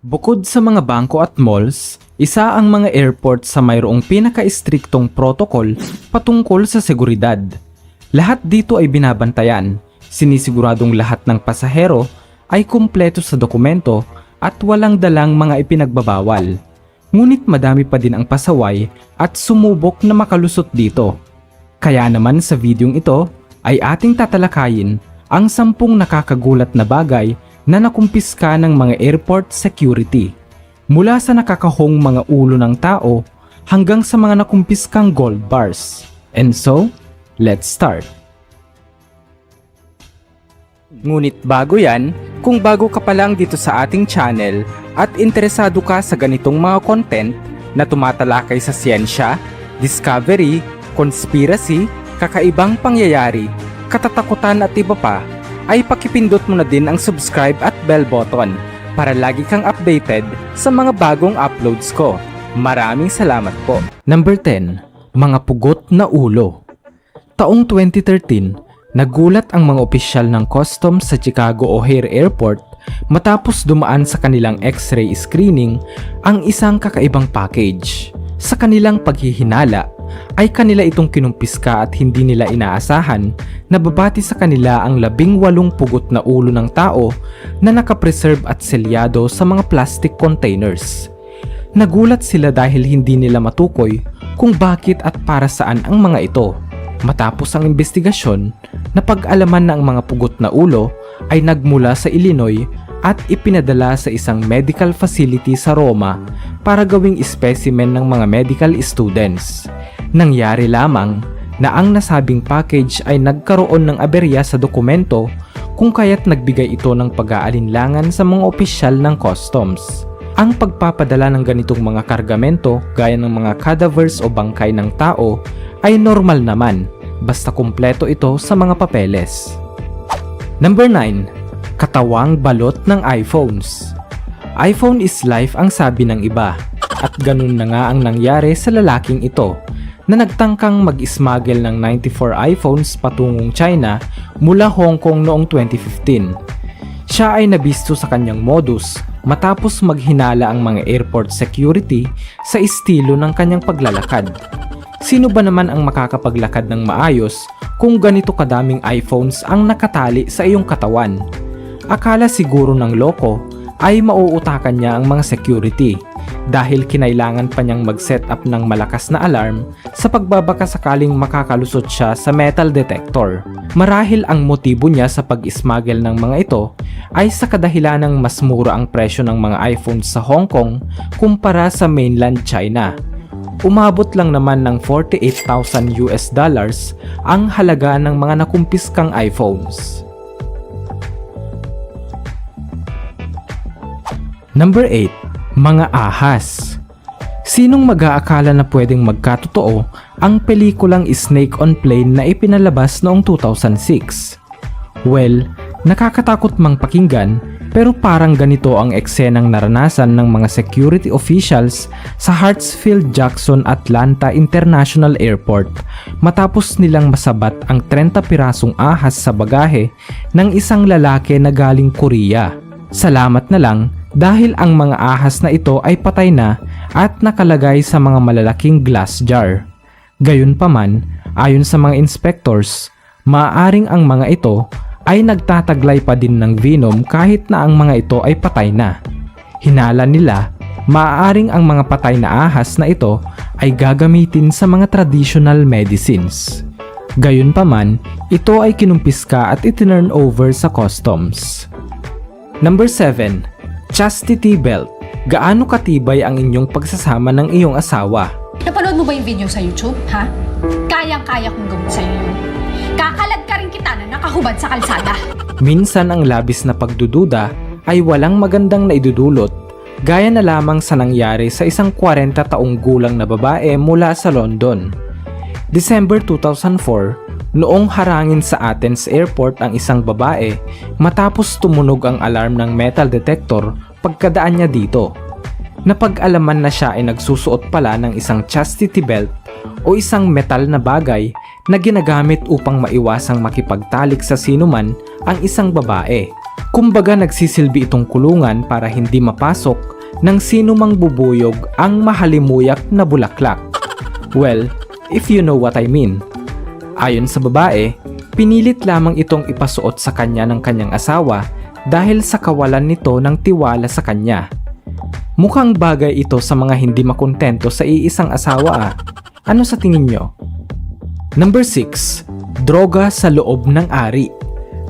Bukod sa mga bangko at malls, isa ang mga airport sa mayroong pinaka-istriktong protocol patungkol sa seguridad. Lahat dito ay binabantayan, sinisiguradong lahat ng pasahero ay kumpleto sa dokumento at walang dalang mga ipinagbabawal. Ngunit madami pa din ang pasaway at sumubok na makalusot dito. Kaya naman sa videong ito ay ating tatalakayin ang sampung nakakagulat na bagay na nakumpiska ng mga airport security. Mula sa nakakahong mga ulo ng tao hanggang sa mga nakumpiskang gold bars. And so, let's start. Ngunit bago yan, kung bago ka pa lang dito sa ating channel at interesado ka sa ganitong mga content na tumatalakay sa siyensya, discovery, conspiracy, kakaibang pangyayari, katatakutan at iba pa, ay pakipindot mo na din ang subscribe at bell button para lagi kang updated sa mga bagong uploads ko. Maraming salamat po. Number 10. Mga pugot na ulo. Taong 2013, nagulat ang mga opisyal ng customs sa Chicago O'Hare Airport matapos dumaan sa kanilang x-ray screening ang isang kakaibang package. Sa kanilang paghihinala, ay kanila itong kinumpiska at hindi nila inaasahan na babati sa kanila ang labing walong pugot na ulo ng tao na nakapreserve at selyado sa mga plastic containers. Nagulat sila dahil hindi nila matukoy kung bakit at para saan ang mga ito. Matapos ang investigasyon, napag-alaman na ang mga pugot na ulo ay nagmula sa Illinois at ipinadala sa isang medical facility sa Roma para gawing specimen ng mga medical students. Nangyari lamang na ang nasabing package ay nagkaroon ng aberya sa dokumento kung kaya't nagbigay ito ng pag-aalinlangan sa mga opisyal ng customs. Ang pagpapadala ng ganitong mga kargamento gaya ng mga cadavers o bangkay ng tao ay normal naman basta kumpleto ito sa mga papeles. Number 9. Katawang balot ng iPhones iPhone is life ang sabi ng iba at ganun na nga ang nangyari sa lalaking ito na nagtangkang mag-smuggle ng 94 iPhones patungong China mula Hong Kong noong 2015. Siya ay nabisto sa kanyang modus matapos maghinala ang mga airport security sa estilo ng kanyang paglalakad. Sino ba naman ang makakapaglakad ng maayos kung ganito kadaming iPhones ang nakatali sa iyong katawan? Akala siguro ng loko ay mauutakan niya ang mga security dahil kinailangan pa niyang mag-set up ng malakas na alarm sa pagbabaka sakaling makakalusot siya sa metal detector. Marahil ang motibo niya sa pag-smuggle ng mga ito ay sa kadahilanang mas mura ang presyo ng mga iPhones sa Hong Kong kumpara sa mainland China. Umabot lang naman ng 48,000 US dollars ang halaga ng mga nakumpiskang iPhones. Number 8. Mga ahas. Sinong mag-aakala na pwedeng magkatotoo ang pelikulang Snake on Plane na ipinalabas noong 2006? Well, nakakatakot mang pakinggan pero parang ganito ang eksenang naranasan ng mga security officials sa Hartsfield Jackson Atlanta International Airport matapos nilang masabat ang 30 pirasong ahas sa bagahe ng isang lalaki na galing Korea. Salamat na lang dahil ang mga ahas na ito ay patay na at nakalagay sa mga malalaking glass jar. Gayunpaman, ayon sa mga inspectors, maaaring ang mga ito ay nagtataglay pa din ng venom kahit na ang mga ito ay patay na. Hinala nila, maaaring ang mga patay na ahas na ito ay gagamitin sa mga traditional medicines. Gayunpaman, ito ay kinumpiska at itinurn over sa customs. Number 7. Chastity Belt. Gaano katibay ang inyong pagsasama ng iyong asawa? Napanood mo ba yung video sa YouTube, ha? Kayang-kaya kong gawin sa'yo yun. Kakalad ka rin kita na nakahubad sa kalsada. Minsan ang labis na pagdududa ay walang magandang naidudulot gaya na lamang sa nangyari sa isang 40 taong gulang na babae mula sa London. December 2004, noong harangin sa Athens Airport ang isang babae matapos tumunog ang alarm ng metal detector pagkadaan niya dito. Napag-alaman na siya ay nagsusuot pala ng isang chastity belt o isang metal na bagay na ginagamit upang maiwasang makipagtalik sa sinuman ang isang babae. Kumbaga nagsisilbi itong kulungan para hindi mapasok ng sino mang bubuyog ang mahalimuyak na bulaklak. Well, if you know what I mean. Ayon sa babae, pinilit lamang itong ipasuot sa kanya ng kanyang asawa dahil sa kawalan nito ng tiwala sa kanya. Mukhang bagay ito sa mga hindi makontento sa iisang asawa ah. Ano sa tingin nyo? Number 6. Droga sa loob ng ari.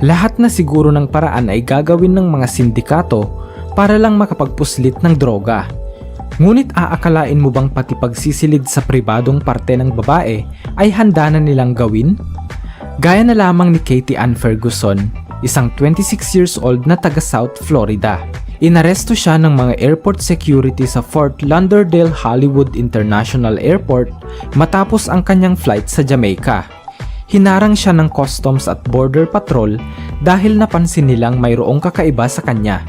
Lahat na siguro ng paraan ay gagawin ng mga sindikato para lang makapagpuslit ng droga. Ngunit aakalain mo bang pati pagsisilid sa pribadong parte ng babae ay handa na nilang gawin? Gaya na lamang ni Katie Ann Ferguson, isang 26 years old na taga South Florida. Inaresto siya ng mga airport security sa Fort Lauderdale Hollywood International Airport matapos ang kanyang flight sa Jamaica hinarang siya ng Customs at Border Patrol dahil napansin nilang mayroong kakaiba sa kanya.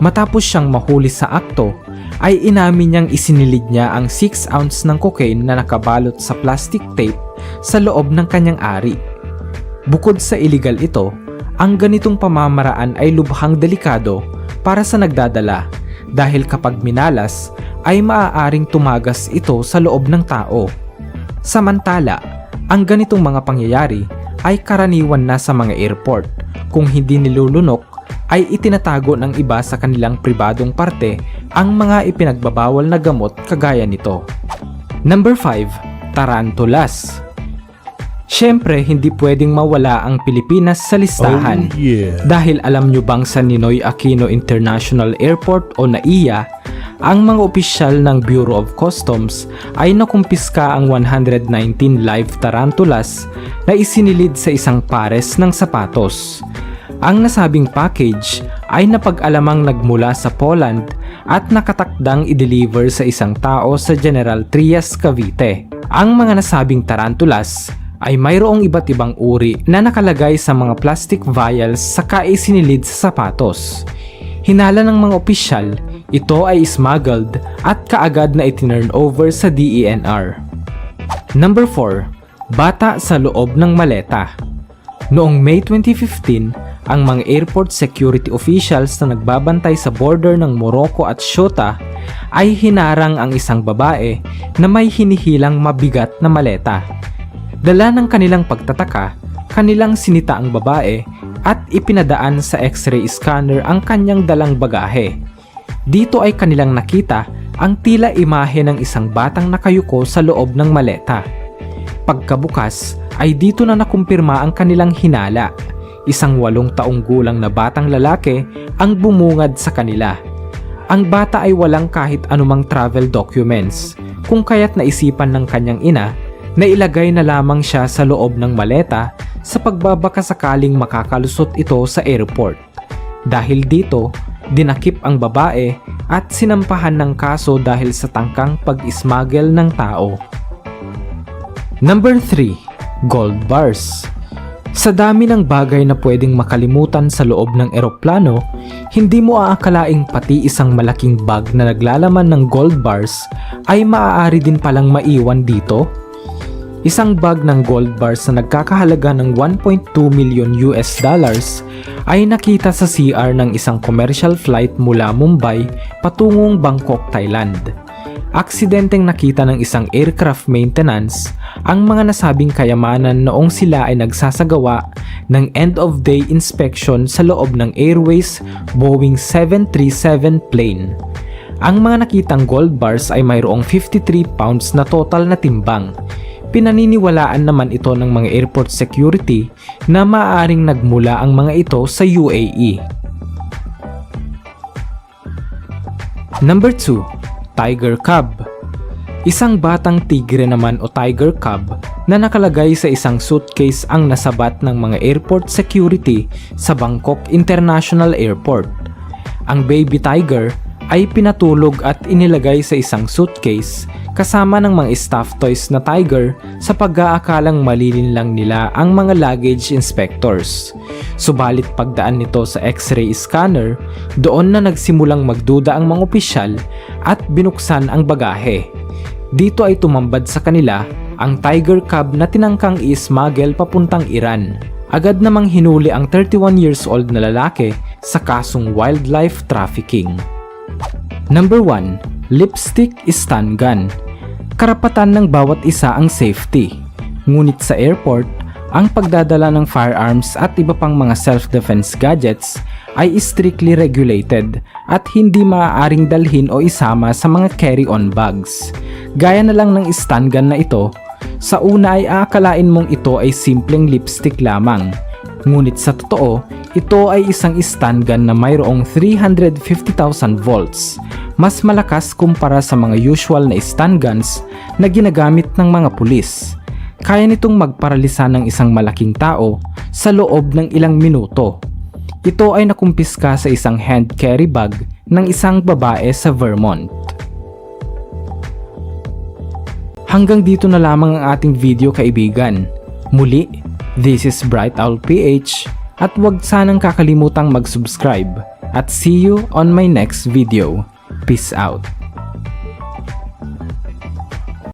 Matapos siyang mahuli sa akto, ay inamin niyang isinilid niya ang 6 ounce ng cocaine na nakabalot sa plastic tape sa loob ng kanyang ari. Bukod sa illegal ito, ang ganitong pamamaraan ay lubhang delikado para sa nagdadala dahil kapag minalas ay maaaring tumagas ito sa loob ng tao. Samantala, ang ganitong mga pangyayari ay karaniwan na sa mga airport. Kung hindi nilulunok, ay itinatago ng iba sa kanilang pribadong parte ang mga ipinagbabawal na gamot kagaya nito. Number 5. Tarantulas Siyempre, hindi pwedeng mawala ang Pilipinas sa listahan. Oh, yeah. Dahil alam nyo bang sa Ninoy Aquino International Airport o NAIA, ang mga opisyal ng Bureau of Customs ay nakumpiska ang 119 live tarantulas na isinilid sa isang pares ng sapatos. Ang nasabing package ay napag-alamang nagmula sa Poland at nakatakdang i-deliver sa isang tao sa General Trias, Cavite. Ang mga nasabing tarantulas ay mayroong iba't ibang uri na nakalagay sa mga plastic vials saka isinilid sa sapatos. Hinala ng mga opisyal, ito ay smuggled at kaagad na itinurn over sa DENR. Number 4. Bata sa loob ng maleta Noong May 2015, ang mga airport security officials na nagbabantay sa border ng Morocco at Shota ay hinarang ang isang babae na may hinihilang mabigat na maleta. Dala ng kanilang pagtataka, kanilang sinita ang babae at ipinadaan sa x-ray scanner ang kanyang dalang bagahe. Dito ay kanilang nakita ang tila imahe ng isang batang nakayuko sa loob ng maleta. Pagkabukas ay dito na nakumpirma ang kanilang hinala. Isang walong taong gulang na batang lalaki ang bumungad sa kanila. Ang bata ay walang kahit anumang travel documents, kung kaya't naisipan ng kanyang ina na ilagay na lamang siya sa loob ng maleta sa pagbabaka sakaling makakalusot ito sa airport. Dahil dito, dinakip ang babae at sinampahan ng kaso dahil sa tangkang pag-smuggle ng tao. Number 3. Gold Bars Sa dami ng bagay na pwedeng makalimutan sa loob ng eroplano, hindi mo aakalaing pati isang malaking bag na naglalaman ng gold bars ay maaari din palang maiwan dito Isang bag ng gold bars na nagkakahalaga ng 1.2 million US dollars ay nakita sa CR ng isang commercial flight mula Mumbai patungong Bangkok, Thailand. Aksidenteng nakita ng isang aircraft maintenance ang mga nasabing kayamanan noong sila ay nagsasagawa ng end-of-day inspection sa loob ng Airways Boeing 737 plane. Ang mga nakitang gold bars ay mayroong 53 pounds na total na timbang Pinaniniwalaan naman ito ng mga airport security na maaaring nagmula ang mga ito sa UAE. Number 2. Tiger Cub Isang batang tigre naman o tiger cub na nakalagay sa isang suitcase ang nasabat ng mga airport security sa Bangkok International Airport. Ang baby tiger ay pinatulog at inilagay sa isang suitcase kasama ng mga stuffed toys na tiger sa pag-aakalang malilin lang nila ang mga luggage inspectors. Subalit pagdaan nito sa x-ray scanner, doon na nagsimulang magduda ang mga opisyal at binuksan ang bagahe. Dito ay tumambad sa kanila ang tiger cub na tinangkang i-smuggle papuntang Iran. Agad namang hinuli ang 31 years old na lalaki sa kasong wildlife trafficking. Number 1. Lipstick stun gun. Karapatan ng bawat isa ang safety. Ngunit sa airport, ang pagdadala ng firearms at iba pang mga self-defense gadgets ay strictly regulated at hindi maaaring dalhin o isama sa mga carry-on bags. Gaya na lang ng stun gun na ito, sa una ay aakalain mong ito ay simpleng lipstick lamang. Ngunit sa totoo, ito ay isang stun gun na mayroong 350,000 volts. Mas malakas kumpara sa mga usual na stun guns na ginagamit ng mga pulis. Kaya nitong magparalisa ng isang malaking tao sa loob ng ilang minuto. Ito ay nakumpiska sa isang hand carry bag ng isang babae sa Vermont. Hanggang dito na lamang ang ating video kaibigan. Muli, this is Bright Owl PH at huwag sanang kakalimutang mag-subscribe at see you on my next video. Peace out.